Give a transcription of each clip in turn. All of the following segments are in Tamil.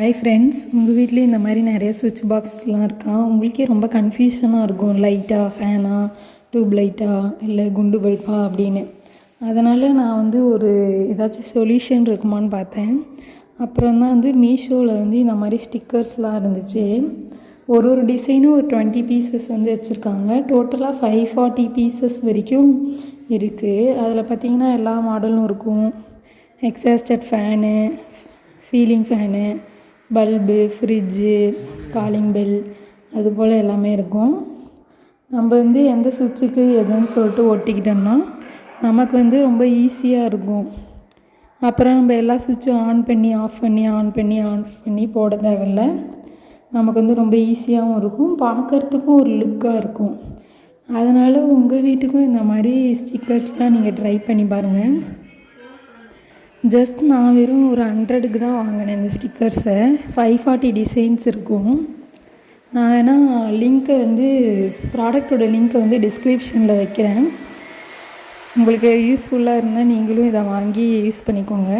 ஹாய் ஃப்ரெண்ட்ஸ் உங்கள் வீட்லேயும் இந்த மாதிரி நிறைய சுவிட்ச் பாக்ஸ்லாம் இருக்கா? உங்களுக்கே ரொம்ப கன்ஃபியூஷனாக இருக்கும். லைட்டா ஃபேனா டியூப் லைட்டா இல்லை குண்டு பல்பா அப்படின்னு. அதனால் நான் வந்து ஒரு ஏதாச்சும் சொல்யூஷன் இருக்குமான்னு பார்த்தேன். அப்புறம் தான் வந்து மீஷோவில் வந்து இந்த மாதிரி ஸ்டிக்கர்ஸ்லாம் இருந்துச்சு. ஒரு ஒரு டிசைனும் ஒரு டுவெண்ட்டி பீசஸ் வந்து வச்சுருக்காங்க. டோட்டலாக ஃபைவ் ஃபார்ட்டி பீசஸ் வரைக்கும் இருக்குது அதில் பார்த்தீங்கன்னா எல்லா மாடலும் இருக்கும். Exhausted fan ceiling fan bulb fridge calling bell அது போல் எல்லாமே இருக்கும். நம்ம வந்து எந்த சுவிட்சுக்கு எதுன்னு சொல்லிட்டு ஒட்டிக்கிட்டோம்னா நமக்கு வந்து ரொம்ப ஈஸியாக இருக்கும். அப்புறம் நம்ம எல்லா சுவிட்சும் ஆன் பண்ணி ஆஃப் பண்ணி ஆன் பண்ணி ஆன் பண்ணி போட தேவையில்ல. நமக்கு வந்து ரொம்ப ஈஸியாகவும் இருக்கும். பார்க்குறதுக்கும் ஒரு லுக்காக இருக்கும். அதனால் உங்கள் வீட்டுக்கும் இந்த மாதிரி ஸ்டிக்கர்ஸ்லாம் நீங்கள் ட்ரை பண்ணி பாருங்கள் ஜஸ்ட் நான் வெறும் ஒரு ஹண்ட்ரடுக்கு தான் வாங்கினேன் இந்த ஸ்டிக்கர்ஸை ஃபைவ் ஃபார்ட்டி டிசைன்ஸ் இருக்கும். நான் வேணால் லிங்க்கை வந்து ப்ராடக்டோட லிங்க்கை வந்து டிஸ்கிரிப்ஷனில் வைக்கிறேன். உங்களுக்கு யூஸ்ஃபுல்லாக இருந்தால் நீங்களும் இதை வாங்கி யூஸ் பண்ணிக்கோங்க.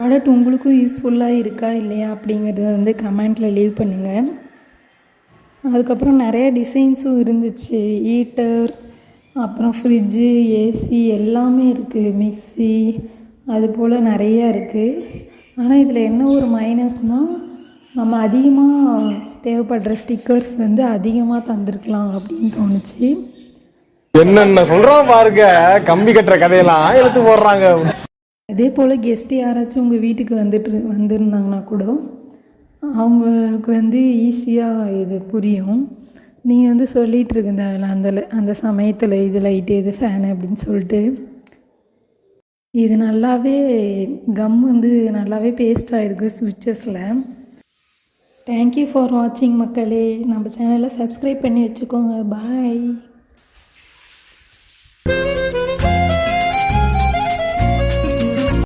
ப்ராடக்ட் உங்களுக்கும் யூஸ்ஃபுல்லாக இருக்கா இல்லையா அப்படிங்கிறத வந்து கமெண்ட்டில் லீவ் பண்ணுங்கள் அதுக்கப்புறம் நிறைய டிசைன்ஸும் இருந்துச்சு. ஹீட்டர் அப்புறம் ஃப்ரிட்ஜு ஏசி எல்லாமே இருக்குது மிக்ஸி அது போல் நிறையா இருக்குது ஆனால் இதில் என்ன ஒரு மைனஸ்னால் நம்ம அதிகமாக தேவைப்படுற ஸ்டிக்கர்ஸ் வந்து அதிகமாக தந்திருக்கலாம் அப்படின்னு தோணுச்சு. என்னென்ன சொல்றான் பாருங்க. கம்பி கட்டுற கதையெல்லாம் இழுத்து போடுறாங்க. அதே போல் கெஸ்ட்டு யாராச்சும் உங்கள் வீட்டுக்கு வந்துட்டு வந்திருந்தாங்கன்னா கூட அவங்களுக்கு வந்து ஈஸியாக இது புரியும். நீங்கள் வந்து சொல்லிகிட்டு இருக்க தேவையில்ல அந்த அந்த சமயத்தில் இது லைட்டு இது ஃபேனு அப்படின்னு சொல்லிட்டு. இது நல்லாவே கம் வந்து நல்லாவே பேஸ்ட் ஆகிருக்கு ஸ்விட்சஸில் தேங்க்யூ ஃபார் வாட்சிங் மக்களே. நம்ம சேனலை சப்ஸ்கிரைப் பண்ணி வச்சுக்கோங்க. பாய்